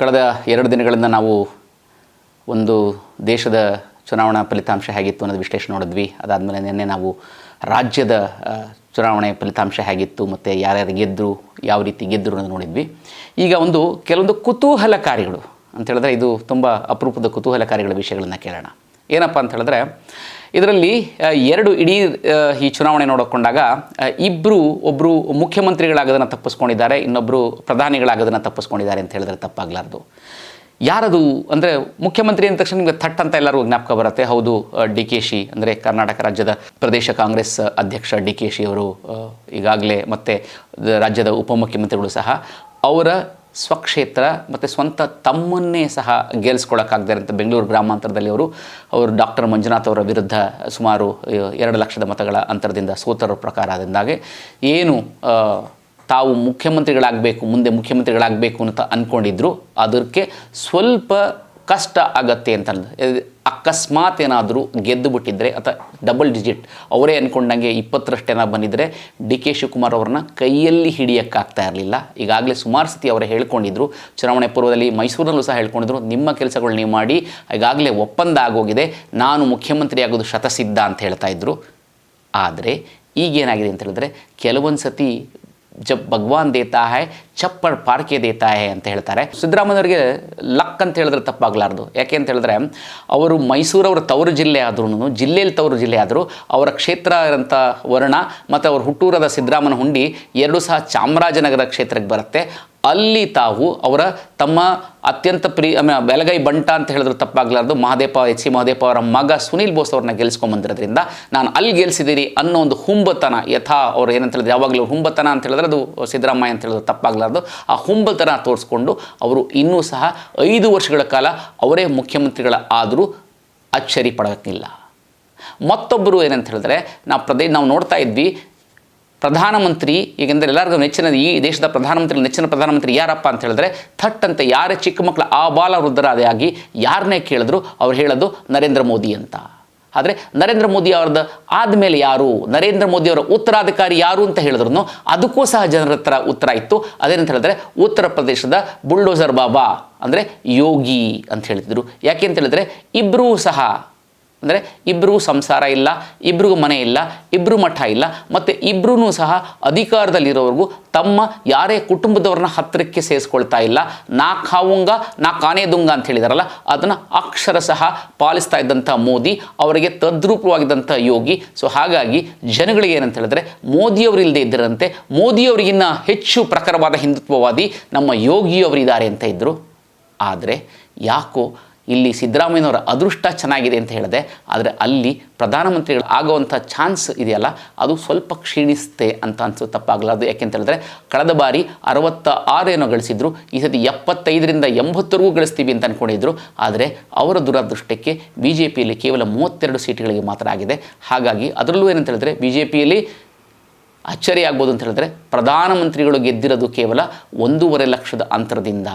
ಕಳೆದ ಎರಡು ದಿನಗಳಿಂದ ನಾವು ಒಂದು ದೇಶದ ಚುನಾವಣಾ ಫಲಿತಾಂಶ ಹೇಗಿತ್ತು ಅನ್ನೋದು ವಿಶ್ಲೇಷಣೆ ನೋಡಿದ್ವಿ. ಅದಾದಮೇಲೆ ನಿನ್ನೆ ನಾವು ರಾಜ್ಯದ ಚುನಾವಣೆ ಫಲಿತಾಂಶ ಹೇಗಿತ್ತು, ಮತ್ತು ಯಾರ್ಯಾರು ಗೆದ್ದರು ಯಾವ ರೀತಿ ಗೆದ್ದರು ಅನ್ನೋದು ನೋಡಿದ್ವಿ. ಈಗ ಒಂದು ಕೆಲವೊಂದು ಕುತೂಹಲಕಾರಿಗಳು ಅಂತ ಹೇಳಿದ್ರೆ ಇದು ತುಂಬ ಅಪರೂಪದ ಕುತೂಹಲಕಾರಿಗಳ ವಿಷಯಗಳನ್ನು ಕೇಳೋಣ. ಏನಪ್ಪ ಅಂತ ಹೇಳಿದ್ರೆ ಇದರಲ್ಲಿ ಎರಡು ಇಡೀ ಈ ಚುನಾವಣೆ ನೋಡಿಕೊಂಡಾಗ ಇಬ್ಬರು ಒಬ್ಬರು ಮುಖ್ಯಮಂತ್ರಿಗಳಾಗೋದನ್ನು ತಪ್ಪಿಸ್ಕೊಂಡಿದ್ದಾರೆ ಇನ್ನೊಬ್ಬರು ಪ್ರಧಾನಿಗಳಾಗೋದನ್ನು ತಪ್ಪಿಸ್ಕೊಂಡಿದ್ದಾರೆ ಅಂತ ಹೇಳಿದ್ರೆ ತಪ್ಪಾಗಲಾರ್ದು. ಯಾರದು ಅಂದರೆ ಮುಖ್ಯಮಂತ್ರಿ ಅಂದ ತಕ್ಷಣ ನಿಮಗೆ ಥಟ್ ಅಂತ ಎಲ್ಲರೂ ಜ್ಞಾಪಕ ಬರುತ್ತೆ. ಹೌದು ಡಿ ಕೆ ಶಿ ಅಂದರೆ ಕರ್ನಾಟಕ ರಾಜ್ಯದ ಪ್ರದೇಶ ಕಾಂಗ್ರೆಸ್ ಅಧ್ಯಕ್ಷ ಡಿ ಕೆ ಶಿ ಅವರು ಈಗಾಗಲೇ ಮತ್ತು ರಾಜ್ಯದ ಉಪಮುಖ್ಯಮಂತ್ರಿಗಳು ಸಹ ಅವರ ಸ್ವಕ್ಷೇತ್ರ ಮತ್ತು ಸ್ವಂತ ತಮ್ಮನ್ನೇ ಸಹ ಗೆಲ್ಲಿಸ್ಕೊಳ್ಳೋಕ್ಕಾಗದೇ ಅಂತ ಬೆಂಗಳೂರು ಗ್ರಾಮಾಂತರದಲ್ಲಿ ಅವರು ಅವರು ಡಾಕ್ಟರ್ ಮಂಜುನಾಥ್ ಅವರ ವಿರುದ್ಧ ಸುಮಾರು ಎರಡು ಲಕ್ಷದ ಮತಗಳ ಅಂತರದಿಂದ ಸೋತರ ಪ್ರಕಾರ ಆದಂದಾಗೆ ಏನು ತಾವು ಮುಖ್ಯಮಂತ್ರಿಗಳಾಗಬೇಕು, ಮುಂದೆ ಮುಖ್ಯಮಂತ್ರಿಗಳಾಗಬೇಕು ಅಂತ ಅಂದ್ಕೊಂಡಿದ್ರು ಅದಕ್ಕೆ ಸ್ವಲ್ಪ ಕಷ್ಟ ಆಗತ್ತೆ ಅಂತ ಅಕಸ್ಮಾತ್ ಏನಾದರೂ ಗೆದ್ದು ಬಿಟ್ಟಿದ್ರೆ ಅಥವಾ ಡಬಲ್ ಡಿಜಿಟ್ ಅವರೇ ಅಂದ್ಕೊಂಡಂಗೆ ಇಪ್ಪತ್ತರಷ್ಟೇನ ಬಂದಿದ್ದರೆ ಡಿ ಕೆ ಶಿವಕುಮಾರ್ ಅವ್ರನ್ನ ಕೈಯಲ್ಲಿ ಹಿಡಿಯೋಕ್ಕಾಗ್ತಾ ಇರಲಿಲ್ಲ. ಈಗಾಗಲೇ ಸುಮಾರು ಸತಿ ಅವರೇ ಹೇಳ್ಕೊಂಡಿದ್ರು. ಚುನಾವಣೆ ಪೂರ್ವದಲ್ಲಿ ಮೈಸೂರಿನಲ್ಲೂ ಸಹ ಹೇಳ್ಕೊಂಡಿದ್ರು. ನಿಮ್ಮ ಕೆಲಸಗಳು ನೀವು ಮಾಡಿ, ಈಗಾಗಲೇ ಒಪ್ಪಂದ ಆಗೋಗಿದೆ. ನಾನು ಮುಖ್ಯಮಂತ್ರಿ ಆಗೋದು ಶತಸಿದ್ಧ ಅಂತ ಹೇಳ್ತಾ ಇದ್ದರು ಆದರೆ ಈಗೇನಾಗಿದೆ ಅಂತ ಹೇಳಿದ್ರೆ ಕೆಲವೊಂದು ಸತಿ ಜಬ್ ಭಗವಾನ್ ದೇತಾ ಹೈ ಚಪ್ಪರ್ ಪಾರ್ಕೆ ದೇತಾ ಹೈ ಅಂತ ಹೇಳ್ತಾರೆ. ಸಿದ್ದರಾಮಯ್ಯವರಿಗೆ ಲಕ್ ಅಂತ ಹೇಳಿದ್ರೆ ತಪ್ಪಾಗಲಾರ್ದು. ಯಾಕೆ ಅಂತ ಹೇಳಿದ್ರೆ ಅವರು ಮೈಸೂರವ್ರ ತವರು ಜಿಲ್ಲೆ ಆದ್ರೂ ಜಿಲ್ಲೆಯಲ್ಲಿ ತವರು ಜಿಲ್ಲೆ ಆದರೂ, ಅವರ ಕ್ಷೇತ್ರ ಇರೋಂಥ ವರ್ಣ ಮತ್ತು ಅವ್ರ ಹುಟ್ಟೂರದ ಸಿದ್ದರಾಮನ ಹುಂಡಿ ಎರಡು ಸಹ ಚಾಮರಾಜನಗರ ಕ್ಷೇತ್ರಕ್ಕೆ ಬರುತ್ತೆ. ಅಲ್ಲಿ ತಾವು ಅವರ ತಮ್ಮ ಅತ್ಯಂತ ಪ್ರಿಯ ಬೆಲಗೈ ಬಂಟ ಅಂತ ಹೇಳಿದ್ರು ತಪ್ಪಾಗಲಾರ್ದು. ಮಹದೇಪ ಎಚ್ ಸಿ ಮಹದೇಪ ಅವರ ಮಗ ಸುನೀಲ್ ಬೋಸ್ ಅವ್ರನ್ನ ಗೆಲ್ಸ್ಕೊಂಬಂದಿರೋದ್ರಿಂದ ನಾನು ಅಲ್ಲಿ ಗೆಲ್ಸಿದ್ದೀರಿ ಅನ್ನೋ ಒಂದು ಹುಂಬತನ, ಯಥಾ ಅವ್ರು ಏನಂತ ಹೇಳಿದ್ರೆ ಯಾವಾಗಲೂ ಹುಂಬತನ ಅಂತ ಹೇಳಿದ್ರೆ ಅದು ಸಿದ್ದರಾಮಯ್ಯ ಅಂತ ಹೇಳಿದ್ರು ತಪ್ಪಾಗಲಾರ್ದು. ಆ ಹುಂಬತನ ತೋರಿಸ್ಕೊಂಡು ಅವರು ಇನ್ನೂ ಸಹ ಐದು ವರ್ಷಗಳ ಕಾಲ ಅವರೇ ಮುಖ್ಯಮಂತ್ರಿಗಳ ಆದರೂ ಅಚ್ಚರಿ ಪಡೋಕ್ಕಿಲ್ಲ ಮತ್ತೊಬ್ಬರು ಏನಂತ ಹೇಳಿದ್ರೆ, ನಾವು ಪ್ರದೇ, ನಾವು ನೋಡ್ತಾ ಇದ್ವಿ, ಪ್ರಧಾನಮಂತ್ರಿ, ಈಗೆಂದರೆ ಎಲ್ಲರಿಗೂ ನೆಚ್ಚಿನ ಈ ದೇಶದ ಪ್ರಧಾನಮಂತ್ರಿ, ನೆಚ್ಚಿನ ಪ್ರಧಾನಮಂತ್ರಿ ಯಾರಪ್ಪ ಅಂತ ಹೇಳಿದ್ರೆ, ಥಟ್ ಅಂತ ಯಾರೇ ಚಿಕ್ಕ ಮಕ್ಕಳ ಆ ಬಾಲ ವೃದ್ಧರಾದಿಯಾಗಿ ಯಾರನ್ನೇ ಕೇಳಿದ್ರು ಅವ್ರು ಹೇಳೋದು ನರೇಂದ್ರ ಮೋದಿ ಅಂತ. ಆದರೆ ನರೇಂದ್ರ ಮೋದಿ ಅವ್ರದ್ದು ಆದಮೇಲೆ ಯಾರು? ನರೇಂದ್ರ ಮೋದಿ ಅವರ ಉತ್ತರಾಧಿಕಾರಿ ಯಾರು ಅಂತ ಹೇಳಿದ್ರು ಅದಕ್ಕೂ ಸಹ ಜನರ ಹತ್ರ ಉತ್ತರ ಇತ್ತು. ಅದೇನಂತ ಹೇಳಿದ್ರೆ ಉತ್ತರ ಪ್ರದೇಶದ ಬುಲ್ಡೋಸರ್ ಬಾಬಾ ಅಂದರೆ ಯೋಗಿ ಅಂತ ಹೇಳ್ತಿದ್ರು. ಯಾಕೆ ಅಂತ ಹೇಳಿದ್ರೆ ಇಬ್ಬರೂ ಸಹ ಅಂದರೆ ಇಬ್ಬರಿಗೂ ಸಂಸಾರ ಇಲ್ಲ ಇಬ್ಬರಿಗೂ ಮನೆ ಇಲ್ಲ ಇಬ್ಬರು ಮಠ ಇಲ್ಲ, ಮತ್ತು ಇಬ್ಬರೂ ಸಹ ಅಧಿಕಾರದಲ್ಲಿರೋವರೆಗೂ ತಮ್ಮ ಯಾರೇ ಕುಟುಂಬದವ್ರನ್ನ ಹತ್ತಿರಕ್ಕೆ ಸೇರಿಸ್ಕೊಳ್ತಾ ಇಲ್ಲ. ನಾ ಖಾವುಂಗ, ನಾ ಕಾನೇದುಂಗ ಅಂತ ಹೇಳಿದಾರಲ್ಲ, ಅದನ್ನು ಅಕ್ಷರ ಸಹ ಪಾಲಿಸ್ತಾ ಇದ್ದಂಥ ಮೋದಿ, ಅವರಿಗೆ ತದ್ರೂಪವಾಗಿದ್ದಂಥ ಯೋಗಿ. ಸೊ ಹಾಗಾಗಿ ಜನಗಳಿಗೆ ಏನಂತ ಹೇಳಿದ್ರೆ ಮೋದಿಯವರು ಇಲ್ಲದೆ ಇದ್ದರಂತೆ ಮೋದಿಯವರಿಗಿನ್ನ ಹೆಚ್ಚು ಪ್ರಖರವಾದ ಹಿಂದುತ್ವವಾದಿ ನಮ್ಮ ಯೋಗಿಯವರಿದ್ದಾರೆ ಅಂತ ಇದ್ದರು ಆದರೆ ಯಾಕೋ ಇಲ್ಲಿ ಸಿದ್ದರಾಮಯ್ಯನವರ ಅದೃಷ್ಟ ಚೆನ್ನಾಗಿದೆ ಅಂತ ಹೇಳಿದೆ. ಆದರೆ ಅಲ್ಲಿ ಪ್ರಧಾನಮಂತ್ರಿಗಳು ಆಗುವಂಥ ಚಾನ್ಸ್ ಇದೆಯಲ್ಲ, ಅದು ಸ್ವಲ್ಪ ಕ್ಷೀಣಿಸುತ್ತೆ ಅಂತ ಅನಿಸೋ, ತಪ್ಪಾಗಲಾರ್ದು. ಯಾಕೆಂತ ಹೇಳಿದ್ರೆ, ಕಳೆದ ಬಾರಿ ಅರವತ್ತ ಆರೇನೋ ಗಳಿಸಿದ್ರು, ಈ ಸತಿ ಎಪ್ಪತ್ತೈದರಿಂದ ಎಂಬತ್ತರಿಗೂ ಗಳಿಸ್ತೀವಿ ಅಂತ ಅಂದ್ಕೊಂಡಿದ್ರು ಆದರೆ ಅವರ ದುರದೃಷ್ಟಕ್ಕೆ ಬಿ ಜೆ ಪಿಯಲ್ಲಿ ಕೇವಲ ಮೂವತ್ತೆರಡು ಸೀಟ್ಗಳಿಗೆ ಮಾತ್ರ ಆಗಿದೆ. ಹಾಗಾಗಿ ಅದರಲ್ಲೂ ಏನಂತ ಹೇಳಿದ್ರೆ ಬಿ ಜೆ ಪಿಯಲ್ಲಿ ಅಚ್ಚರಿ ಆಗ್ಬೋದು ಅಂತ ಹೇಳಿದ್ರೆ, ಪ್ರಧಾನಮಂತ್ರಿಗಳು ಗೆದ್ದಿರೋದು ಕೇವಲ ಒಂದೂವರೆ ಲಕ್ಷದ ಅಂತರದಿಂದ.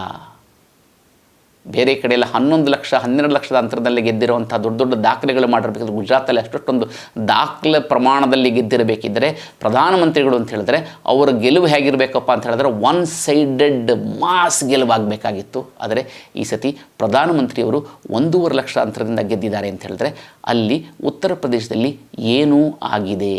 ಬೇರೆ ಕಡೆ ಎಲ್ಲ ಹನ್ನೊಂದು ಲಕ್ಷ, ಹನ್ನೆರಡು ಲಕ್ಷದ ಅಂತರದಲ್ಲಿ ಗೆದ್ದಿರುವಂಥ ದೊಡ್ಡ ದೊಡ್ಡ ದಾಖಲೆಗಳು ಮಾಡಿರಬೇಕಾದ್ರೆ ಗುಜರಾತಲ್ಲಿ ಅಷ್ಟೊಷ್ಟೊಂದು ದಾಖಲೆ ಪ್ರಮಾಣದಲ್ಲಿ ಗೆದ್ದಿರಬೇಕಿದ್ದರೆ ಪ್ರಧಾನಮಂತ್ರಿಗಳು ಅಂತ ಹೇಳಿದ್ರೆ ಅವರ ಗೆಲುವು ಹೇಗಿರಬೇಕಪ್ಪ ಅಂತ ಹೇಳಿದ್ರೆ ಒನ್ ಸೈಡೆಡ್ ಮಾಸ್ ಗೆಲುವಾಗಬೇಕಾಗಿತ್ತು. ಆದರೆ ಈ ಸತಿ ಪ್ರಧಾನಮಂತ್ರಿಯವರು ಒಂದೂವರೆ ಲಕ್ಷ ಅಂತರದಿಂದ ಗೆದ್ದಿದ್ದಾರೆ ಅಂತ ಹೇಳಿದ್ರೆ ಅಲ್ಲಿ ಉತ್ತರ ಪ್ರದೇಶದಲ್ಲಿ ಏನೂ ಆಗಿದೆ.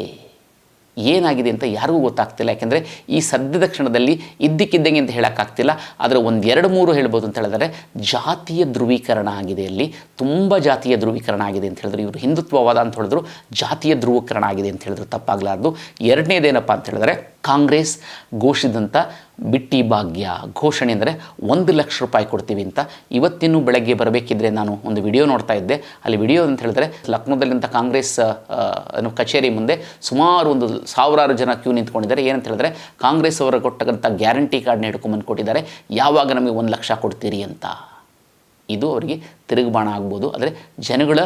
ಏನಾಗಿದೆ ಅಂತ ಯಾರಿಗೂ ಗೊತ್ತಾಗ್ತಿಲ್ಲ. ಯಾಕೆಂದರೆ ಈ ಸದ್ಯದ ಕ್ಷಣದಲ್ಲಿ ಇದ್ದಕ್ಕಿದ್ದಂಗೆ ಅಂತ ಹೇಳೋಕ್ಕಾಗ್ತಿಲ್ಲ. ಆದರೆ ಒಂದು ಎರಡು ಮೂರು ಹೇಳ್ಬೋದು ಅಂತ ಹೇಳಿದ್ರೆ ಜಾತಿಯ ಧ್ರುವೀಕರಣ ಆಗಿದೆ ಅಲ್ಲಿ. ತುಂಬ ಜಾತಿಯ ಧ್ರುವೀಕರಣ ಆಗಿದೆ ಅಂತ ಹೇಳಿದ್ರು ಇವರು ಹಿಂದುತ್ವವಾದ ಅಂತ ಹೇಳಿದ್ರು, ಜಾತಿಯ ಧ್ರುವೀಕರಣ ಆಗಿದೆ ಅಂತ ಹೇಳಿದ್ರು ತಪ್ಪಾಗಲಾರ್ದು. ಎರಡನೇದೇನಪ್ಪ ಅಂತ ಹೇಳಿದ್ರೆ ಕಾಂಗ್ರೆಸ್ ಘೋಷಿಸಿದಂಥ ಬಿಟ್ಟಿ ಭಾಗ್ಯ ಘೋಷಣೆ ಅಂದರೆ ಒಂದು ಲಕ್ಷ ರೂಪಾಯಿ ಕೊಡ್ತೀವಿ ಅಂತ. ಇವತ್ತಿನೂ ಬೆಳಗ್ಗೆ ಬರಬೇಕಿದ್ರೆ ನಾನು ಒಂದು ವಿಡಿಯೋ ನೋಡ್ತಾ ಇದ್ದೆ. ಅಲ್ಲಿ ವಿಡಿಯೋ ಅಂತ ಹೇಳಿದ್ರೆ ಲಕ್ನೋದಲ್ಲಿಂಥ ಕಾಂಗ್ರೆಸ್ ಕಚೇರಿ ಮುಂದೆ ಸುಮಾರು ಒಂದು ಸಾವಿರಾರು ಜನ ಕ್ಯೂ ನಿಂತ್ಕೊಂಡಿದ್ದಾರೆ. ಏನಂತ ಹೇಳಿದ್ರೆ ಕಾಂಗ್ರೆಸ್ ಅವರು ಕೊಟ್ಟಂಥ ಗ್ಯಾರಂಟಿ ಕಾರ್ಡ್ನ ಹಿಡ್ಕೊಂಬಂದು ಕೊಟ್ಟಿದ್ದಾರೆ. ಯಾವಾಗ ನಮಗೆ ಒಂದು ಲಕ್ಷ ಕೊಡ್ತೀರಿ ಅಂತ. ಇದು ಅವರಿಗೆ ತಿರುಗುಬಾಣ ಆಗ್ಬೋದು. ಆದರೆ ಜನಗಳ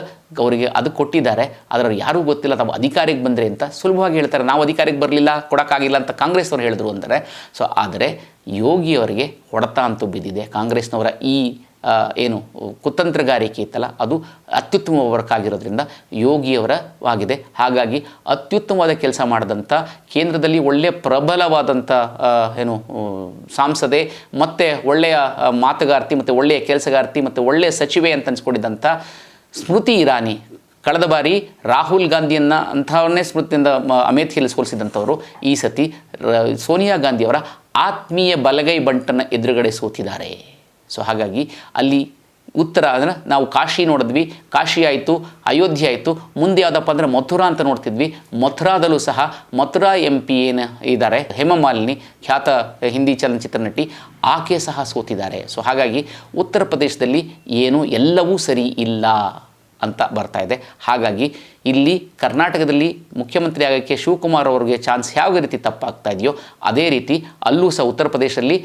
ಅವರಿಗೆ ಅದು ಕೊಟ್ಟಿದ್ದಾರೆ, ಆದರೆ ಅವ್ರು ಯಾರೂ ಗೊತ್ತಿಲ್ಲ, ತಾವು ಅಧಿಕಾರಿಗೆ ಬಂದರೆ ಅಂತ ಸುಲಭವಾಗಿ ಹೇಳ್ತಾರೆ. ನಾವು ಅಧಿಕಾರಿಗೆ ಬರಲಿಲ್ಲ, ಕೊಡೋಕ್ಕಾಗಿಲ್ಲ ಅಂತ ಕಾಂಗ್ರೆಸ್ ಅವರು ಹೇಳಿದ್ರು ಅಂತಾರೆ ಸೊ, ಆದರೆ ಯೋಗಿಯವರಿಗೆ ಹೊಡೆತ ಅಂತೂ ಬಿದ್ದಿದೆ. ಕಾಂಗ್ರೆಸ್ನವರ ಈ ಏನು, ಕುತಂತ್ರಗಾರಿಕೆ ಇತ್ತಲ್ಲ, ಅದು ಅತ್ಯುತ್ತಮ ವರ್ಕ್ ಆಗಿರೋದ್ರಿಂದ ಯೋಗಿಯವರವಾಗಿದೆ. ಹಾಗಾಗಿ ಅತ್ಯುತ್ತಮವಾದ ಕೆಲಸ ಮಾಡಿದಂಥ ಕೇಂದ್ರದಲ್ಲಿ ಒಳ್ಳೆಯ ಪ್ರಬಲವಾದಂಥ ಏನು ಸಾಂಸದೆ, ಮತ್ತು ಒಳ್ಳೆಯ ಮಾತುಗಾರ್ತಿ, ಮತ್ತು ಒಳ್ಳೆಯ ಕೆಲಸಗಾರ್ತಿ, ಮತ್ತು ಒಳ್ಳೆಯ ಸಚಿವೆ ಅಂತ ಅನ್ಸ್ಕೊಂಡಿದ್ದಂಥ ಸ್ಮೃತಿ ಇರಾನಿ, ಕಳೆದ ಬಾರಿ ರಾಹುಲ್ ಗಾಂಧಿಯನ್ನು ಅಂಥವನ್ನೇ ಸ್ಮೃತಿಯಿಂದ, ಮ- ಅಮೇಥ್ ಹಿಲ್ ಸೋಲಿಸಿದಂಥವರು ಈ ಸತಿ ಸೋನಿಯಾ ಗಾಂಧಿಯವರ ಆತ್ಮೀಯ ಬಲಗೈ ಬಂಟನ್ನು ಎದುರುಗಡೆ ಸೋತಿದ್ದಾರೆ. ಸೊ ಹಾಗಾಗಿ ಅಲ್ಲಿ ಉತ್ತರ ಅಂದರೆ ನಾವು ಕಾಶಿ ನೋಡಿದ್ವಿ. ಕಾಶಿ ಆಯಿತು, ಅಯೋಧ್ಯೆ ಆಯಿತು. ಮುಂದೆ ಯಾವುದಪ್ಪ ಅಂದರೆ ಮಥುರಾ ಅಂತ ನೋಡ್ತಿದ್ವಿ. ಮಥುರಾದಲ್ಲೂ ಸಹ ಮಥುರಾ ಎಂ ಪಿ ಏನು ಇದ್ದಾರೆ, ಹೇಮಮಾಲಿನಿ, ಖ್ಯಾತ ಹಿಂದಿ ಚಲನಚಿತ್ರ ನಟಿ, ಆಕೆ ಸಹ ಸೋತಿದ್ದಾರೆ. ಸೊ ಹಾಗಾಗಿ ಉತ್ತರ ಪ್ರದೇಶದಲ್ಲಿ ಏನು ಎಲ್ಲವೂ ಸರಿ ಇಲ್ಲ ಅಂತ ಬರ್ತಾ ಇದೆ. ಹಾಗಾಗಿ ಇಲ್ಲಿ ಕರ್ನಾಟಕದಲ್ಲಿ ಮುಖ್ಯಮಂತ್ರಿ ಆಗೋಕ್ಕೆ ಶಿವಕುಮಾರ್ ಅವರಿಗೆ ಚಾನ್ಸ್ ಯಾವ ರೀತಿ ತಪ್ಪಾಗ್ತಾ ಇದೆಯೋ, ಅದೇ ರೀತಿ ಅಲ್ಲೂ ಸಹ ಉತ್ತರ ಪ್ರದೇಶದಲ್ಲಿ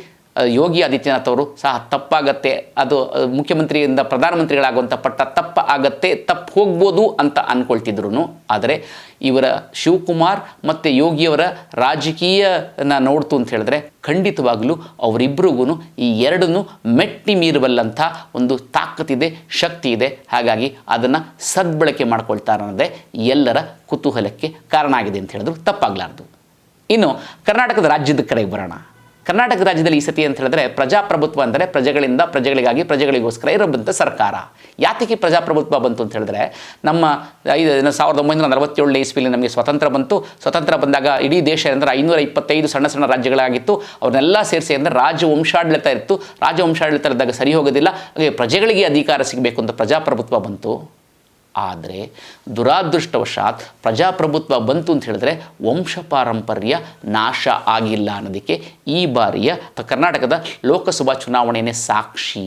ಯೋಗಿ ಆದಿತ್ಯನಾಥ್ ಅವರು ಸಹ ತಪ್ಪಾಗತ್ತೆ. ಅದು ಮುಖ್ಯಮಂತ್ರಿಯಿಂದ ಪ್ರಧಾನಮಂತ್ರಿಗಳಾಗುವಂಥ ಪಟ್ಟ ತಪ್ಪ ಆಗತ್ತೆ ತಪ್ಪು ಹೋಗ್ಬೋದು ಅಂತ ಅಂದ್ಕೊಳ್ತಿದ್ರು ಆದರೆ ಇವರ ಶಿವಕುಮಾರ್ ಮತ್ತು ಯೋಗಿಯವರ ರಾಜಕೀಯನ ನೋಡ್ತು ಅಂತ ಹೇಳಿದ್ರೆ ಖಂಡಿತವಾಗಲೂ ಅವರಿಬ್ಬರಿಗೂ ಈ ಎರಡನ್ನು ಮೆಟ್ಟಿ ಮೀರಬಲ್ಲಂಥ ಒಂದು ತಾಕತ್ತಿದೆ, ಶಕ್ತಿ ಇದೆ. ಹಾಗಾಗಿ ಅದನ್ನು ಸದ್ಬಳಕೆ ಮಾಡ್ಕೊಳ್ತಾರೆ ಅನ್ನೋದೇ ಎಲ್ಲರ ಕುತೂಹಲಕ್ಕೆ ಕಾರಣ ಆಗಿದೆ ಅಂತ ಹೇಳಿದ್ರು ತಪ್ಪಾಗಲಾರ್ದು. ಇನ್ನು ಕರ್ನಾಟಕದ ರಾಜ್ಯದ ಕಡೆಗೆ ಬರೋಣ. ಕರ್ನಾಟಕ ರಾಜ್ಯದಲ್ಲಿ ಈ ಸತಿ ಅಂತ ಹೇಳಿದ್ರೆ ಪ್ರಜಾಪ್ರಭುತ್ವ ಅಂದರೆ ಪ್ರಜೆಗಳಿಂದ ಪ್ರಜೆಗಳಿಗಾಗಿ ಪ್ರಜೆಗಳಿಗೋಸ್ಕರ ಇರುವಂಥ ಸರ್ಕಾರ. ಯಾತಕ್ಕೆ ಪ್ರಜಾಪ್ರಭುತ್ವ ಬಂತು ಅಂತ ಹೇಳಿದ್ರೆ ನಮ್ಮ ಐದು ಸಾವಿರದ ಒಂಬೈನೂರ ನಲವತ್ತೇಳನೇ ಇಸ್ವಿಲಿ ನಮಗೆ ಸ್ವತಂತ್ರ ಬಂತು. ಸ್ವತಂತ್ರ ಬಂದಾಗ ಇಡೀ ದೇಶ ಅಂದರೆ ಐನೂರ ಇಪ್ಪತ್ತೈದು ಸಣ್ಣ ಸಣ್ಣ ರಾಜ್ಯಗಳಾಗಿತ್ತು. ಅವ್ರನ್ನೆಲ್ಲ ಸೇರಿಸಿ ಅಂದರೆ ರಾಜ್ಯ ವಂಶಾಡಳಿತ ಇತ್ತು. ರಾಜವಂಶಾಡಳಿತ ಇದ್ದಾಗ ಸರಿ ಹೋಗೋದಿಲ್ಲ. ಹಾಗೆ ಪ್ರಜೆಗಳಿಗೆ ಅಧಿಕಾರ ಸಿಗಬೇಕು ಅಂತ ಪ್ರಜಾಪ್ರಭುತ್ವ ಬಂತು. ಆದರೆ ದುರಾದೃಷ್ಟವಶಾತ್ ಪ್ರಜಾಪ್ರಭುತ್ವ ಬಂತು ಅಂತ ಹೇಳಿದ್ರೆ ವಂಶ ಪಾರಂಪರ್ಯ ನಾಶ ಆಗಿಲ್ಲ ಅನ್ನೋದಕ್ಕೆ ಈ ಬಾರಿಯ ಕರ್ನಾಟಕದ ಲೋಕಸಭಾ ಚುನಾವಣೆಯೇ ಸಾಕ್ಷಿ.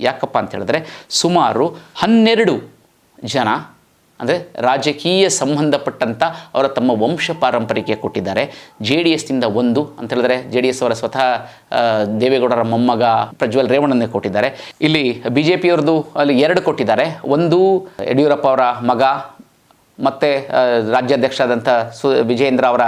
ಯಾಕಪ್ಪ ಅಂತ ಹೇಳಿದ್ರೆ ಸುಮಾರು ಹನ್ನೆರಡು ಜನ ಅಂದರೆ ರಾಜಕೀಯ ಸಂಬಂಧಪಟ್ಟಂಥ ಅವರ ತಮ್ಮ ವಂಶ ಪಾರಂಪರಿಕೆ ಕೊಟ್ಟಿದ್ದಾರೆ. ಜೆ ಡಿ ಎಸ್ನಿಂದ ಒಂದು ಅಂತ ಹೇಳಿದ್ರೆ ಜೆ ಡಿ ಎಸ್ ಅವರ ಸ್ವತಃ ದೇವೇಗೌಡರ ಮೊಮ್ಮಗ ಪ್ರಜ್ವಲ್ ರೇವಣ್ಣನೇ ಕೊಟ್ಟಿದ್ದಾರೆ. ಇಲ್ಲಿ ಬಿ ಜೆ ಪಿಯವ್ರದ್ದು ಅಲ್ಲಿ ಎರಡು ಕೊಟ್ಟಿದ್ದಾರೆ. ಒಂದು ಯಡಿಯೂರಪ್ಪ ಅವರ ಮಗ, ಮತ್ತು ರಾಜ್ಯಾಧ್ಯಕ್ಷರಾದಂಥ ಸು, ವಿಜಯೇಂದ್ರ ಅವರ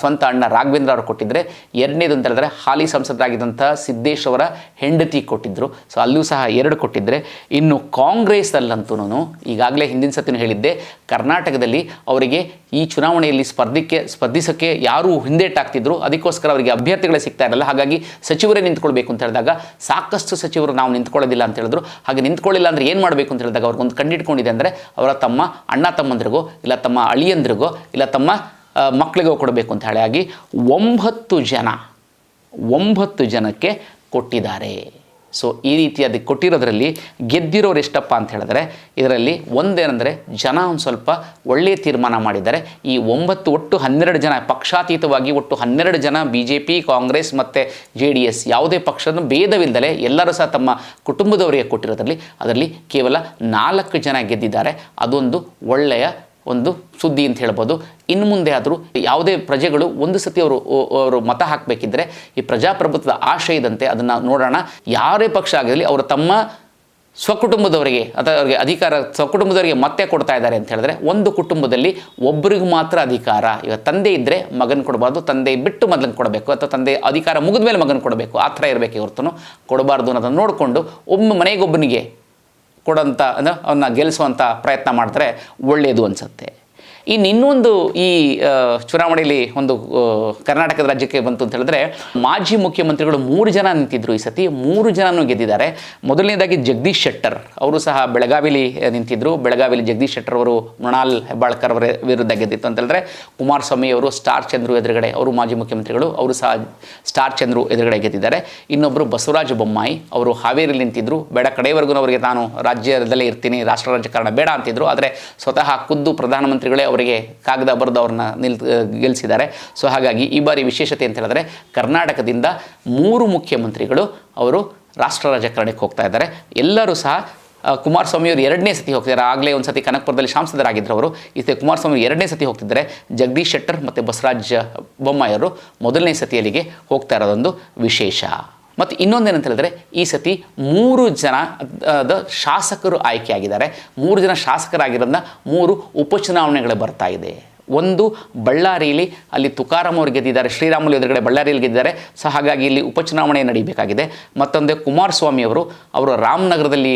ಸ್ವಂತ ಅಣ್ಣ ರಾಘವೇಂದ್ರ ಅವರು ಕೊಟ್ಟಿದ್ದರೆ ಎರಡನೇದು ಅಂತ ಹೇಳಿದ್ರೆ ಹಾಲಿ ಸಂಸದರಾಗಿದ್ದಂಥ ಸಿದ್ದೇಶ್ ಅವರ ಹೆಂಡತಿ ಕೊಟ್ಟಿದ್ದರು ಸೊ ಅಲ್ಲೂ ಸಹ ಎರಡು ಕೊಟ್ಟಿದ್ದರೆ ಇನ್ನು ಕಾಂಗ್ರೆಸ್ಸಲ್ಲಂತೂ ಈಗಾಗಲೇ ಹಿಂದಿನ ಸತಿನೂ ಹೇಳಿದ್ದೆ, ಕರ್ನಾಟಕದಲ್ಲಿ ಅವರಿಗೆ ಈ ಚುನಾವಣೆಯಲ್ಲಿ ಸ್ಪರ್ಧಿಕೆ ಸ್ಪರ್ಧಿಸೋಕ್ಕೆ ಯಾರೂ ಹಿಂದೇಟಾಗ್ತಿದ್ರು. ಅದಕ್ಕೋಸ್ಕರ ಅವರಿಗೆ ಅಭ್ಯರ್ಥಿಗಳೇ ಸಿಗ್ತಾ ಇರಲ್ಲ. ಹಾಗಾಗಿ ಸಚಿವರೇ ನಿಂತ್ಕೊಳ್ಬೇಕು ಅಂತ ಹೇಳಿದಾಗ ಸಾಕಷ್ಟು ಸಚಿವರು ನಾವು ನಿಂತ್ಕೊಳ್ಳೋದಿಲ್ಲ ಅಂತ ಹೇಳಿದ್ರು. ಹಾಗೆ ನಿಂತ್ಕೊಳ್ಳಿಲ್ಲ ಅಂದರೆ ಏನು ಮಾಡಬೇಕು ಅಂತ ಹೇಳಿದಾಗ ಅವ್ರಿಗೊಂದು ಕಂಡಿಟ್ಕೊಂಡಿದೆ ಅಂದರೆ ಅವರ ತಮ್ಮ ಅಣ್ಣ ತಮ್ಮಂದ್ರಿಗೋ, ಇಲ್ಲ ತಮ್ಮ ಅಳಿಯಂದ್ರಿಗೋ, ಇಲ್ಲ ತಮ್ಮ ಮಕ್ಕಳಿಗೋ ಕೊಡಬೇಕು ಅಂತ ಹೇಳಿ ಆಗಿ ಒಂಬತ್ತು ಜನ, ಒಂಬತ್ತು ಜನಕ್ಕೆ ಕೊಟ್ಟಿದ್ದಾರೆ. ಸೊ ಈ ರೀತಿ ಅದಕ್ಕೆ ಕೊಟ್ಟಿರೋದ್ರಲ್ಲಿ ಗೆದ್ದಿರೋರು ಎಷ್ಟಪ್ಪ ಅಂತ ಹೇಳಿದ್ರೆ, ಇದರಲ್ಲಿ ಒಂದೇನೆಂದರೆ ಜನ ಒಂದು ಸ್ವಲ್ಪ ಒಳ್ಳೆಯ ತೀರ್ಮಾನ ಮಾಡಿದ್ದಾರೆ. ಈ ಒಂಬತ್ತು ಒಟ್ಟು ಹನ್ನೆರಡು ಜನ, ಪಕ್ಷಾತೀತವಾಗಿ ಒಟ್ಟು ಹನ್ನೆರಡು ಜನ ಬಿ ಜೆ ಪಿ ಕಾಂಗ್ರೆಸ್ ಮತ್ತು ಜೆ ಡಿ ಎಸ್ ಯಾವುದೇ ಪಕ್ಷದ ಭೇದವಿಲ್ಲದೆ ಎಲ್ಲರೂ ಸಹ ತಮ್ಮ ಕುಟುಂಬದವರಿಗೆ ಕೊಟ್ಟಿರೋದ್ರಲ್ಲಿ, ಅದರಲ್ಲಿ ಕೇವಲ ನಾಲ್ಕು ಜನ ಗೆದ್ದಿದ್ದಾರೆ. ಅದೊಂದು ಒಳ್ಳೆಯ ಒಂದು ಸುದ್ದಿ ಅಂತ ಹೇಳ್ಬೋದು. ಇನ್ನು ಮುಂದೆ ಆದರೂ ಯಾವುದೇ ಪ್ರಜೆಗಳು ಒಂದು ಸತಿ ಅವರು ಅವರು ಮತ ಹಾಕಬೇಕಿದ್ರೆ ಈ ಪ್ರಜಾಪ್ರಭುತ್ವದ ಆಶಯದಂತೆ ಅದನ್ನು ನೋಡೋಣ. ಯಾರೇ ಪಕ್ಷ ಆಗಿರಲಿ ಅವರು ತಮ್ಮ ಸ್ವಕುಟುಂಬದವರಿಗೆ ಅಥವಾ ಅವರಿಗೆ ಅಧಿಕಾರ, ಸ್ವಕುಟುಂಬದವರಿಗೆ ಮತ್ತೆ ಕೊಡ್ತಾ ಇದ್ದಾರೆ ಅಂತ ಹೇಳಿದ್ರೆ ಒಂದು ಕುಟುಂಬದಲ್ಲಿ ಒಬ್ಬರಿಗೂ ಮಾತ್ರ ಅಧಿಕಾರ. ಇವಾಗ ತಂದೆ ಇದ್ದರೆ ಮಗನ ಕೊಡಬಾರ್ದು, ತಂದೆ ಬಿಟ್ಟು ಮೊದಲನ್ನು ಕೊಡಬೇಕು ಅಥವಾ ತಂದೆ ಅಧಿಕಾರ ಮುಗಿದ ಮೇಲೆ ಮಗನ ಕೊಡಬೇಕು. ಆ ಥರ ಇರಬೇಕು ಹೊರತು ಕೊಡಬಾರ್ದು ಅನ್ನೋದನ್ನು ನೋಡಿಕೊಂಡು ಒಬ್ಬ ಮನೆಗೊಬ್ಬನಿಗೆ ಕೊಡೋಂಥ ಅಂದರೆ ಅವನ್ನ ಗೆಲ್ಲಿಸುವಂಥ ಪ್ರಯತ್ನ ಮಾಡಿದ್ರೆ ಒಳ್ಳೆಯದು ಅನಿಸುತ್ತೆ. ಇನ್ನು ಇನ್ನೊಂದು ಈ ಚುನಾವಣೆಯಲ್ಲಿ ಒಂದು ಕರ್ನಾಟಕದ ರಾಜ್ಯಕ್ಕೆ ಬಂತು ಅಂತ ಹೇಳಿದ್ರೆ ಮಾಜಿ ಮುಖ್ಯಮಂತ್ರಿಗಳು ಮೂರು ಜನ ನಿಂತಿದ್ರು ಈ ಸತಿ. ಮೂರು ಜನನೂ ಗೆದ್ದಿದ್ದಾರೆ. ಮೊದಲನೇದಾಗಿ ಜಗದೀಶ್ ಶೆಟ್ಟರ್. ಅವರು ಸಹ ಬೆಳಗಾವಿಲಿ ನಿಂತಿದ್ರು. ಬೆಳಗಾವಿಲಿ ಜಗದೀಶ್ ಶೆಟ್ಟರ್ ಅವರು ಮೃಣಾಲ್ ಹೆಬ್ಬಾಳ್ಕರ್ ಅವರ ವಿರುದ್ಧ ಗೆದ್ದಿತ್ತು ಅಂತ ಹೇಳಿದ್ರೆ ಕುಮಾರಸ್ವಾಮಿ ಅವರು, ಸ್ಟಾರ್ ಚಂದ್ರು ಎದುರುಗಡೆ ಅವರು ಮಾಜಿ ಮುಖ್ಯಮಂತ್ರಿಗಳು, ಅವರು ಸಹ ಸ್ಟಾರ್ ಚಂದ್ರು ಎದುರುಗಡೆ ಗೆದ್ದಿದ್ದಾರೆ. ಇನ್ನೊಬ್ಬರು ಬಸವರಾಜ ಬೊಮ್ಮಾಯಿ, ಅವರು ಹಾವೇರಿಲಿ ನಿಂತಿದ್ರು. ಬೇಡ ಕಡೆಯವರೆಗೂ ಅವರಿಗೆ ತಾನು ರಾಜ್ಯದಲ್ಲೇ ಇರ್ತೀನಿ, ರಾಷ್ಟ್ರ ರಾಜಕಾರಣ ಬೇಡ ಅಂತಿದ್ರು. ಆದರೆ ಸ್ವತಃ ಖುದ್ದು ಪ್ರಧಾನಮಂತ್ರಿಗಳೇ ಅವರಿಗೆ ಕಾಗದ ಬರೆದು ಅವ್ರನ್ನ ನಿಲ್ ಗೆಲ್ಲಿಸಿದ್ದಾರೆ ಸೊ ಹಾಗಾಗಿ ಈ ಬಾರಿ ವಿಶೇಷತೆ ಅಂತ ಹೇಳಿದ್ರೆ ಕರ್ನಾಟಕದಿಂದ ಮೂರು ಮುಖ್ಯಮಂತ್ರಿಗಳು ಅವರು ರಾಷ್ಟ್ರ ರಾಜಕಾರಣಕ್ಕೆ ಹೋಗ್ತಾ ಇದ್ದಾರೆ. ಎಲ್ಲರೂ ಸಹ ಕುಮಾರಸ್ವಾಮಿ ಅವರು ಎರಡನೇ ಸತಿ ಹೋಗ್ತಿದ್ದಾರೆ. ಆಗಲೇ ಒಂದು ಸತಿ ಕನಕಪುರದಲ್ಲಿ ಶಾಂಸದರಾಗಿದ್ದರು ಅವರು. ಸತಿ ಕುಮಾರಸ್ವಾಮಿ ಎರಡನೇ ಸತಿ ಹೋಗ್ತಿದ್ದಾರೆ. ಜಗದೀಶ್ ಶೆಟ್ಟರ್ ಮತ್ತು ಬಸವರಾಜ ಬೊಮ್ಮಾಯಿಯವರು ಮೊದಲನೇ ಸತಿಯಲ್ಲಿಗೆ ಹೋಗ್ತಾ ಇರೋದೊಂದು ವಿಶೇಷ. ಮತ್ತು ಇನ್ನೊಂದೇನಂತ ಹೇಳಿದ್ರೆ, ಈ ಸತಿ ಮೂರು ಜನ ಶಾಸಕರು ಆಯ್ಕೆಯಾಗಿದ್ದಾರೆ. ಮೂರು ಜನ ಶಾಸಕರಾಗಿರೋದ್ರಿಂದ ಮೂರು ಉಪಚುನಾವಣೆಗಳು ಬರ್ತಾ ಇದೆ. ಒಂದು ಬಳ್ಳಾರಿಯಲ್ಲಿ ಅಲ್ಲಿ ತುಕಾರಾಮ್ ಅವರು ಗೆದ್ದಿದ್ದಾರೆ, ಶ್ರೀರಾಮುಲು ಎದುರುಗಡೆ ಬಳ್ಳಾರಿಯಲ್ಲಿ ಗೆದ್ದಿದ್ದಾರೆ. ಸೊ ಹಾಗಾಗಿ ಇಲ್ಲಿ ಉಪಚುನಾವಣೆ ನಡೀಬೇಕಾಗಿದೆ. ಮತ್ತೊಂದೇ ಕುಮಾರಸ್ವಾಮಿ ಅವರು ಅವರು ರಾಮನಗರದಲ್ಲಿ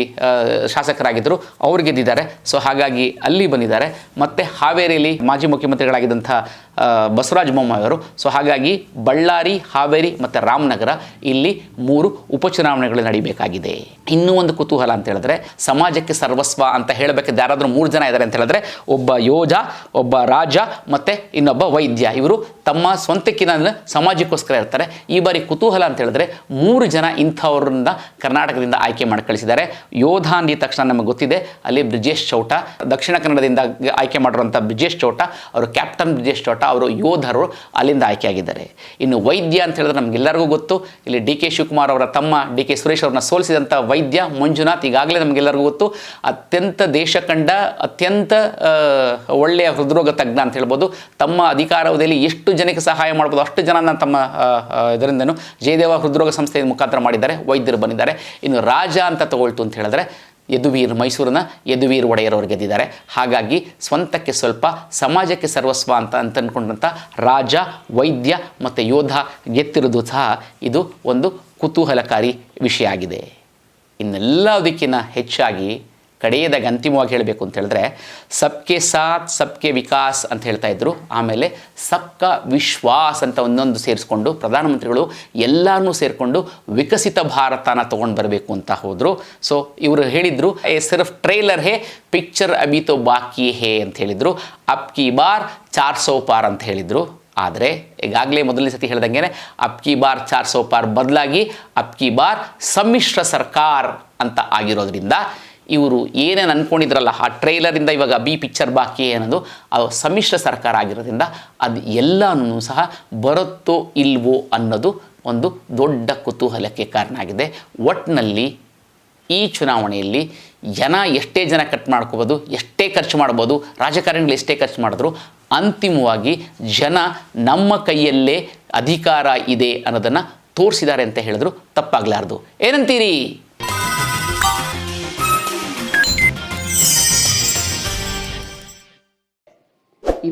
ಶಾಸಕರಾಗಿದ್ದರು ಅವ್ರು ಗೆದ್ದಿದ್ದಾರೆ. ಸೊ ಹಾಗಾಗಿ ಅಲ್ಲಿ ಬಂದಿದ್ದಾರೆ. ಮತ್ತು ಹಾವೇರಿಯಲ್ಲಿ ಮಾಜಿ ಮುಖ್ಯಮಂತ್ರಿಗಳಾಗಿದ್ದಂಥ ಬಸವರಾಜ ಬೊಮ್ಮಾಯಿಯವರು ಸೊ ಹಾಗಾಗಿ ಬಳ್ಳಾರಿ, ಹಾವೇರಿ ಮತ್ತು ರಾಮನಗರ ಇಲ್ಲಿ ಮೂರು ಉಪಚುನಾವಣೆಗಳು ನಡೀಬೇಕಾಗಿದೆ. ಇನ್ನೂ ಒಂದು ಕುತೂಹಲ ಅಂತ ಹೇಳಿದ್ರೆ, ಸಮಾಜಕ್ಕೆ ಸರ್ವಸ್ವ ಅಂತ ಹೇಳಬೇಕಾದ್ರೆ ಯಾರಾದರೂ ಮೂರು ಜನ ಇದ್ದಾರೆ ಅಂತ ಹೇಳಿದ್ರೆ, ಒಬ್ಬ ಯೋಜ, ಒಬ್ಬ ರಾಜ ಮತ್ತು ಇನ್ನೊಬ್ಬ ವೈದ್ಯ. ಇವರು ತಮ್ಮ ಸ್ವಂತಕ್ಕಿನ ಸಮಾಜಕ್ಕೋಸ್ಕರ ಇರ್ತಾರೆ. ಈ ಬಾರಿ ಕುತೂಹಲ ಅಂತ ಹೇಳಿದ್ರೆ, ಮೂರು ಜನ ಇಂಥವ್ರನ್ನ ಕರ್ನಾಟಕದಿಂದ ಆಯ್ಕೆ ಮಾಡಿ ಕಳಿಸಿದ್ದಾರೆ. ಯೋಧ ಅಂದಿದ ತಕ್ಷಣ ನಮಗೆ ಗೊತ್ತಿದೆ, ಅಲ್ಲಿ ಬ್ರಿಜೇಶ್ ಚೌಟ, ದಕ್ಷಿಣ ಕನ್ನಡದಿಂದ ಆಯ್ಕೆ ಮಾಡಿರುವಂಥ ಬ್ರಿಜೇಶ್ ಚೌಟ, ಅವರು ಕ್ಯಾಪ್ಟನ್ ಬ್ರಿಜೇಶ್ ಚೌಟ ಅವರು ಯೋಧರು ಅಲ್ಲಿಂದ ಆಯ್ಕೆಯಾಗಿದ್ದಾರೆ. ಇನ್ನು ವೈದ್ಯ ಅಂತ ಹೇಳಿದ್ರೆ ನಮಗೆಲ್ಲರಿಗೂ ಗೊತ್ತು. ಇಲ್ಲಿ ಡಿ ಕೆ ಶಿವಕುಮಾರ್ ಅವರ ತಮ್ಮ, ಡಿ ಕೆ ಸುರೇಶ್ ಅವ್ರನ್ನ ಸೋಲಿಸಿದಂಥ ವೈದ್ಯ ಮಂಜುನಾಥ್ ಈಗಾಗಲೇ ನಮಗೆಲ್ಲರಿಗೂ ಗೊತ್ತು. ಅತ್ಯಂತ ದೇಶ ಕಂಡ ಅತ್ಯಂತ ಒಳ್ಳೆಯ ಹೃದ್ರೋಗ ತಜ್ಞ ಅಂತ ಹೇಳ್ಬೋದು. ತಮ್ಮ ಅಧಿಕಾರಾವಧಿಯಲ್ಲಿ ಎಷ್ಟು ಜನಕ್ಕೆ ಸಹಾಯ ಮಾಡ್ಬೋದು, ಅಷ್ಟು ಜನನ ತಮ್ಮ ಇದರಿಂದನೂ ಜಯದೇವ ಹೃದ್ರೋಗ ಸಂಸ್ಥೆಯ ಮುಖಾಂತರ ಮಾಡಿದ್ದಾರೆ, ವೈದ್ಯರು ಬಂದಿದ್ದಾರೆ. ಇನ್ನು ರಾಜ ಅಂತ ತಗೊಳ್ತು ಅಂತ ಹೇಳಿದ್ರೆ ಯದುವೀರ್ ಮೈಸೂರಿನ ಯದುವೀರ್ ಒಡೆಯರವರು ಗೆದ್ದಿದ್ದಾರೆ. ಹಾಗಾಗಿ ಸ್ವಂತಕ್ಕೆ ಸ್ವಲ್ಪ, ಸಮಾಜಕ್ಕೆ ಸರ್ವಸ್ವ ಅಂತ ಅಂತ ಅಂದ್ಕೊಂಡಂಥ ರಾಜ, ವೈದ್ಯ ಮತ್ತು ಯೋಧ ಗೆತ್ತಿರೋದು ಸಹ ಇದು ಒಂದು ಕುತೂಹಲಕಾರಿ ವಿಷಯ ಆಗಿದೆ. ಇನ್ನೆಲ್ಲದಕ್ಕಿಂತ ಹೆಚ್ಚಾಗಿ ಕಡೆಯದಾಗಿ ಅಂತಿಮವಾಗಿ ಹೇಳಬೇಕು ಅಂತ ಹೇಳಿದ್ರೆ, ಸಬ್ಕೆ ಸಾತ್ ಸಬ್ಕೆ ವಿಕಾಸ್ ಅಂತ ಹೇಳ್ತಾ ಇದ್ರು. ಆಮೇಲೆ ಸಬ್ಕ ವಿಶ್ವಾಸ್ ಅಂತ ಒಂದೊಂದು ಸೇರಿಸ್ಕೊಂಡು ಪ್ರಧಾನಮಂತ್ರಿಗಳು ಎಲ್ಲರನ್ನೂ ಸೇರಿಕೊಂಡು ವಿಕಸಿತ ಭಾರತನ ತೊಗೊಂಡು ಬರಬೇಕು ಅಂತ ಹೋದರು. ಸೊ ಇವರು ಹೇಳಿದರು, ಏ, ಸಿರ್ಫ್ ಟ್ರೈಲರ್ ಹೇ, ಪಿಕ್ಚರ್ ಅಬಿತೋ ಬಾಕಿ ಹೇ ಅಂತ ಹೇಳಿದರು. ಅಪ್ ಕಿ ಬಾರ್ ಚಾರ್ ಸೋ ಪಾರ್ ಅಂತ ಹೇಳಿದರು. ಆದರೆ, ಈಗಾಗಲೇ ಮೊದಲನೇ ಸತಿ ಹೇಳ್ದಂಗೆ ಅಪ್ಕಿ ಬಾರ್ ಚಾರ್ ಸೋ ಪಾರ್ ಬದಲಾಗಿ ಅಬ್ಕಿ ಬಾರ್ ಸಮ್ಮಿಶ್ರ ಸರ್ಕಾರ್ ಅಂತ ಆಗಿರೋದ್ರಿಂದ ಇವರು ಏನೇನು ಅಂದ್ಕೊಂಡಿದ್ರಲ್ಲ ಆ ಟ್ರೈಲರಿಂದ ಇವಾಗ ಬಿ ಪಿಕ್ಚರ್ ಬಾಕಿ ಅನ್ನೋದು, ಅದು ಸಮ್ಮಿಶ್ರ ಸರ್ಕಾರ ಆಗಿರೋದ್ರಿಂದ ಅದು ಎಲ್ಲನೂ ಸಹ ಬರುತ್ತೋ ಇಲ್ವೋ ಅನ್ನೋದು ಒಂದು ದೊಡ್ಡ ಕುತೂಹಲಕ್ಕೆ ಕಾರಣ ಆಗಿದೆ. ಒಟ್ಟಿನಲ್ಲಿ ಈ ಚುನಾವಣೆಯಲ್ಲಿ ಜನ ಎಷ್ಟೇ ಜನ ಕಟ್ ಮಾಡ್ಕೋಬೋದು, ಎಷ್ಟೇ ಖರ್ಚು ಮಾಡ್ಬೋದು, ರಾಜಕಾರಣಿಗಳು ಎಷ್ಟೇ ಖರ್ಚು ಮಾಡಿದ್ರು, ಅಂತಿಮವಾಗಿ ಜನ ನಮ್ಮ ಕೈಯಲ್ಲೇ ಅಧಿಕಾರ ಇದೆ ಅನ್ನೋದನ್ನು ತೋರಿಸಿದ್ದಾರೆ ಅಂತ ಹೇಳಿದ್ರು ತಪ್ಪಾಗಲಾರ್ದು. ಏನಂತೀರಿ?